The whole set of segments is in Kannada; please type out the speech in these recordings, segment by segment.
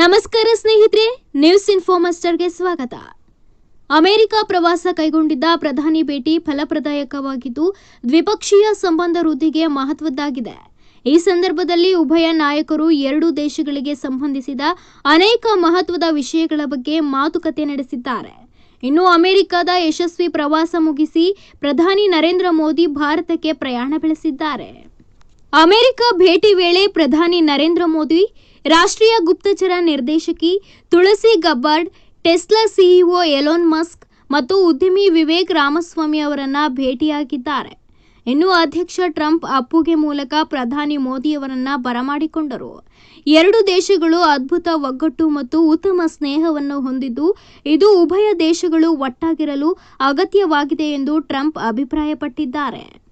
ನಮಸ್ಕಾರ ಸ್ನೇಹಿತರೆ ನ್ಯೂಸ್ ಇನ್ಫೋಮಸ್ಟರ್ಗೆ ಸ್ವಾಗತ. ಅಮೆರಿಕ ಪ್ರವಾಸ ಕೈಗೊಂಡಿದ್ದ ಪ್ರಧಾನಿ ಭೇಟಿ ಫಲಪ್ರದಾಯಕವಾಗಿದ್ದು, ದ್ವಿಪಕ್ಷೀಯ ಸಂಬಂಧ ವೃದ್ಧಿಗೆ ಮಹತ್ವದ್ದಾಗಿದೆ. ಈ ಸಂದರ್ಭದಲ್ಲಿ ಉಭಯ ನಾಯಕರು ಎರಡೂ ದೇಶಗಳಿಗೆ ಸಂಬಂಧಿಸಿದ ಅನೇಕ ಮಹತ್ವದ ವಿಷಯಗಳ ಬಗ್ಗೆ ಮಾತುಕತೆ ನಡೆಸಿದ್ದಾರೆ. ಇನ್ನು ಅಮೆರಿಕದ ಯಶಸ್ವಿ ಪ್ರವಾಸ ಮುಗಿಸಿ ಪ್ರಧಾನಿ ನರೇಂದ್ರ ಮೋದಿ ಭಾರತಕ್ಕೆ ಪ್ರಯಾಣ ಬೆಳೆಸಿದ್ದಾರೆ. ಅಮೆರಿಕ ಭೇಟಿ ವೇಳೆ ಪ್ರಧಾನಿ ನರೇಂದ್ರ ಮೋದಿ, ರಾಷ್ಟ್ರೀಯ ಗುಪ್ತಚರ ನಿರ್ದೇಶಕಿ Tulsi Gabbard, Tesla CEO Elon Musk ಮತ್ತು ಉದ್ಯಮಿ ವಿವೇಕ್ ರಾಮಸ್ವಾಮಿ ಅವರನ್ನ ಭೇಟಿಯಾಗಿದ್ದಾರೆ. ಇನ್ನು ಅಧ್ಯಕ್ಷ ಟ್ರಂಪ್ ಅಪ್ಪುಗೆ ಮೂಲಕ ಪ್ರಧಾನಿ ಮೋದಿಯವರನ್ನ ಬರಮಾಡಿಕೊಂಡರು. ಎರಡು ದೇಶಗಳು ಅದ್ಭುತ, ಒಗ್ಗಟ್ಟು ಮತ್ತು ಉತ್ತಮ ಸ್ನೇಹವನ್ನು ಹೊಂದಿದ್ದು, ಇದು ಉಭಯ ದೇಶಗಳು ಒಟ್ಟಾಗಿರಲು ಅಗತ್ಯವಾಗಿದೆ ಎಂದು ಟ್ರಂಪ್ ಅಭಿಪ್ರಾಯಪಟ್ಟಿದ್ದಾರೆ.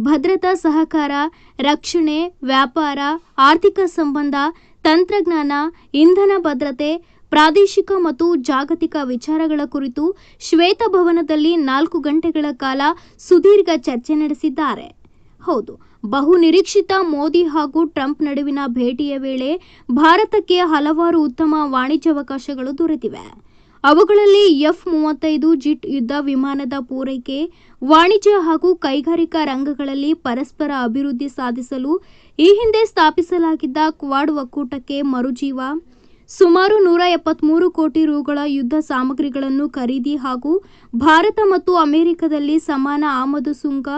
ಭದ್ರತಾ ಸಹಕಾರ, ರಕ್ಷಣೆ, ವ್ಯಾಪಾರ, ಆರ್ಥಿಕ ಸಂಬಂಧ, ತಂತ್ರಜ್ಞಾನ, ಇಂಧನ ಭದ್ರತೆ, ಪ್ರಾದೇಶಿಕ ಮತ್ತು ಜಾಗತಿಕ ವಿಚಾರಗಳ ಕುರಿತು ಶ್ವೇತಭವನದಲ್ಲಿ ನಾಲ್ಕು ಗಂಟೆಗಳ ಕಾಲ ಸುದೀರ್ಘ ಚರ್ಚೆ ನಡೆಸಿದ್ದಾರೆ. ಹೌದು, ಬಹು ನಿರೀಕ್ಷಿತ ಮೋದಿ ಹಾಗೂ ಟ್ರಂಪ್ ನಡುವಿನ ಭೇಟಿಯ ವೇಳೆ ಭಾರತಕ್ಕೆ ಹಲವಾರು ಉತ್ತಮ ವಾಣಿಜ್ಯಾವಕಾಶಗಳು ದೊರೆತಿವೆ. ಅವುಗಳಲ್ಲಿ ಎಫ್ ಮೂವತ್ತೈದು ಜಿಟ್ ಯುದ್ಧ ವಿಮಾನದ ಪೂರೈಕೆ, ವಾಣಿಜ್ಯ ಹಾಗೂ ಕೈಗಾರಿಕಾ ರಂಗಗಳಲ್ಲಿ ಪರಸ್ಪರ ಅಭಿವೃದ್ಧಿ ಸಾಧಿಸಲು ಈ ಹಿಂದೆ ಸ್ಥಾಪಿಸಲಾಗಿದ್ದ ಕ್ವಾಡ್ ಒಕ್ಕೂಟಕ್ಕೆ ಮರುಜೀವ. ಸುಮಾರು ನೂರ ಎಪ್ಪತ್ಮೂರು ಕೋಟಿ ರುಗಳ ಯುದ್ಧ ಸಾಮಗ್ರಿಗಳನ್ನು ಖರೀದಿ ಹಾಗೂ ಭಾರತ ಮತ್ತು ಅಮೆರಿಕದಲ್ಲಿ ಸಮಾನ ಆಮದು ಸುಂಕ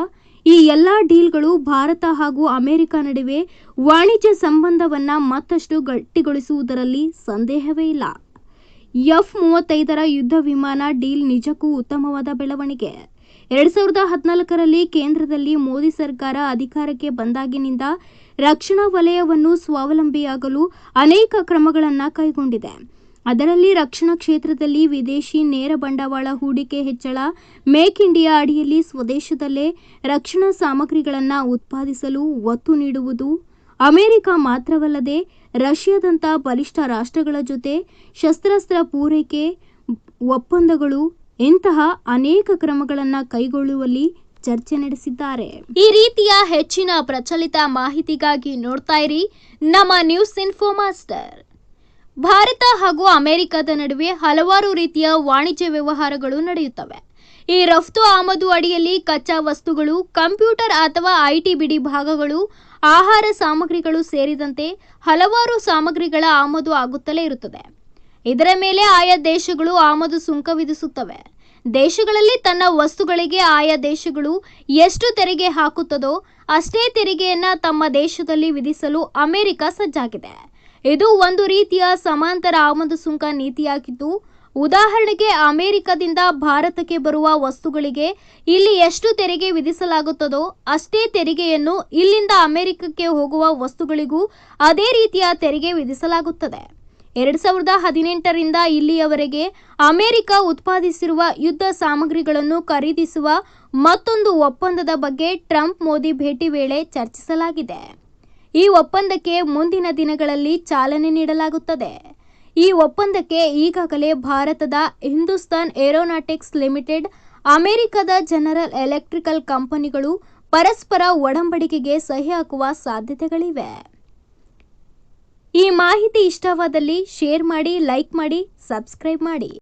ಈ ಎಲ್ಲ ಡೀಲ್ಗಳು ಭಾರತ ಹಾಗೂ ಅಮೆರಿಕ ನಡುವೆ ವಾಣಿಜ್ಯ ಸಂಬಂಧವನ್ನು ಮತ್ತಷ್ಟು ಗಟ್ಟಿಗೊಳಿಸುವುದರಲ್ಲಿ ಸಂದೇಹವೇ ಇಲ್ಲ. ಎಫ್ ಮೂವತ್ತೈದರ ಯುದ್ಧ ವಿಮಾನ ಡೀಲ್ ನಿಜಕ್ಕೂ ಉತ್ತಮವಾದ ಬೆಳವಣಿಗೆ. ಎರಡ್ ಸಾವಿರದ ಹದಿನಾಲ್ಕರಲ್ಲಿ ಕೇಂದ್ರದಲ್ಲಿ ಮೋದಿ ಸರ್ಕಾರ ಅಧಿಕಾರಕ್ಕೆ ಬಂದಾಗಿನಿಂದ ರಕ್ಷಣಾ ವಲಯವನ್ನು ಸ್ವಾವಲಂಬಿಯಾಗಲು ಅನೇಕ ಕ್ರಮಗಳನ್ನು ಕೈಗೊಂಡಿದೆ. ಅದರಲ್ಲಿ ರಕ್ಷಣಾ ಕ್ಷೇತ್ರದಲ್ಲಿ ವಿದೇಶಿ ನೇರ ಬಂಡವಾಳ ಹೂಡಿಕೆ ಹೆಚ್ಚಳ, ಮೇಕ್ ಇಂಡಿಯಾ ಅಡಿಯಲ್ಲಿ ಸ್ವದೇಶದಲ್ಲೇ ರಕ್ಷಣಾ ಸಾಮಗ್ರಿಗಳನ್ನು ಉತ್ಪಾದಿಸಲು ಒತ್ತು ನೀಡುವುದು ಅಮೆರಿಕ ಮಾತ್ರವಲ್ಲದೆ ರಷ್ಯಾದಂಥ ಬಲಿಷ್ಠ ರಾಷ್ಟ್ರಗಳ ಜೊತೆ ಶಸ್ತ್ರಾಸ್ತ್ರ ಪೂರೈಕೆ ಒಪ್ಪಂದಗಳು ಇಂತಹ ಅನೇಕ ಕ್ರಮಗಳನ್ನು ಕೈಗೊಳ್ಳುವಲ್ಲಿ ಚರ್ಚೆ ನಡೆಸಿದ್ದಾರೆ. ಈ ರೀತಿಯ ಹೆಚ್ಚಿನ ಪ್ರಚಲಿತ ಮಾಹಿತಿಗಾಗಿ ನೋಡ್ತಾ ಇರಿ ನಮ್ಮ ನ್ಯೂಸ್ ಇನ್ಫೋ ಮಾಸ್ಟರ್. ಭಾರತ ಹಾಗೂ ಅಮೆರಿಕದ ನಡುವೆ ಹಲವಾರು ರೀತಿಯ ವಾಣಿಜ್ಯ ವ್ಯವಹಾರಗಳು ನಡೆಯುತ್ತವೆ. ಈ ರಫ್ತು ಆಮದು ಅಡಿಯಲ್ಲಿ ಕಚ್ಚಾ ವಸ್ತುಗಳು, ಕಂಪ್ಯೂಟರ್ ಅಥವಾ ಐಟಿ ಬಿಡಿ ಭಾಗಗಳು ಆಹಾರ ಸಾಮಗ್ರಿಗಳು ಸೇರಿದಂತೆ ಹಲವಾರು ಸಾಮಗ್ರಿಗಳ ಆಮದು ಆಗುತ್ತಲೇ ಇರುತ್ತದೆ. ಇದರ ಮೇಲೆ ಆಯಾ ದೇಶಗಳು ಆಮದು ಸುಂಕ ವಿಧಿಸುತ್ತವೆ ದೇಶಗಳಲ್ಲಿ ತನ್ನ ವಸ್ತುಗಳಿಗೆ ಆಯಾ ದೇಶಗಳು ಎಷ್ಟು ತೆರಿಗೆ ಹಾಕುತ್ತದೋ ಅಷ್ಟೇ ತೆರಿಗೆಯನ್ನ ತಮ್ಮ ದೇಶದಲ್ಲಿ ವಿಧಿಸಲು ಅಮೆರಿಕ ಸಜ್ಜಾಗಿದೆ. ಇದು ಒಂದು ರೀತಿಯ ಸಮಾಂತರ ಆಮದು ಸುಂಕ ನೀತಿಯಾಗಿದ್ದು ಉದಾಹರಣೆಗೆ ಅಮೆರಿಕದಿಂದ ಭಾರತಕ್ಕೆ ಬರುವ ವಸ್ತುಗಳಿಗೆ ಇಲ್ಲಿ ಎಷ್ಟು ತೆರಿಗೆ ವಿಧಿಸಲಾಗುತ್ತದೋ ಅಷ್ಟೇ ತೆರಿಗೆಯನ್ನು ಇಲ್ಲಿಂದ ಅಮೆರಿಕಕ್ಕೆ ಹೋಗುವ ವಸ್ತುಗಳಿಗೂ ಅದೇ ರೀತಿಯ ತೆರಿಗೆ ವಿಧಿಸಲಾಗುತ್ತದೆ. ಎರಡ್ ಸಾವಿರದ ಹದಿನೆಂಟರಿಂದ ಇಲ್ಲಿಯವರೆಗೆ ಅಮೆರಿಕ ಉತ್ಪಾದಿಸಿರುವ ಯುದ್ಧ ಸಾಮಗ್ರಿಗಳನ್ನು ಖರೀದಿಸುವ ಮತ್ತೊಂದು ಒಪ್ಪಂದದ ಬಗ್ಗೆ ಟ್ರಂಪ್ ಮೋದಿ ಭೇಟಿ ವೇಳೆ ಚರ್ಚಿಸಲಾಗಿದೆ. ಈ ಒಪ್ಪಂದಕ್ಕೆ ಮುಂದಿನ ದಿನಗಳಲ್ಲಿ ಚಾಲನೆ ನೀಡಲಾಗುತ್ತದೆ. ಈ ಒಪ್ಪಂದಕ್ಕೆ ಈಗಾಗಲೇ ಭಾರತದ ಹಿಂದೂಸ್ತಾನ್ ಏರೋನಾಟಿಕ್ಸ್ ಲಿಮಿಟೆಡ್, ಅಮೆರಿಕದ ಜನರಲ್ ಎಲೆಕ್ಟ್ರಿಕಲ್ ಕಂಪನಿಗಳು ಪರಸ್ಪರ ಒಡಂಬಡಿಕೆಗೆ ಸಹಿ ಹಾಕುವ ಸಾಧ್ಯತೆಗಳಿವೆ. ಈ ಮಾಹಿತಿ ಇಷ್ಟವಾದಲ್ಲಿ ಶೇರ್ ಮಾಡಿ, ಲೈಕ್ ಮಾಡಿ, ಸಬ್ಸ್ಕ್ರೈಬ್ ಮಾಡಿ.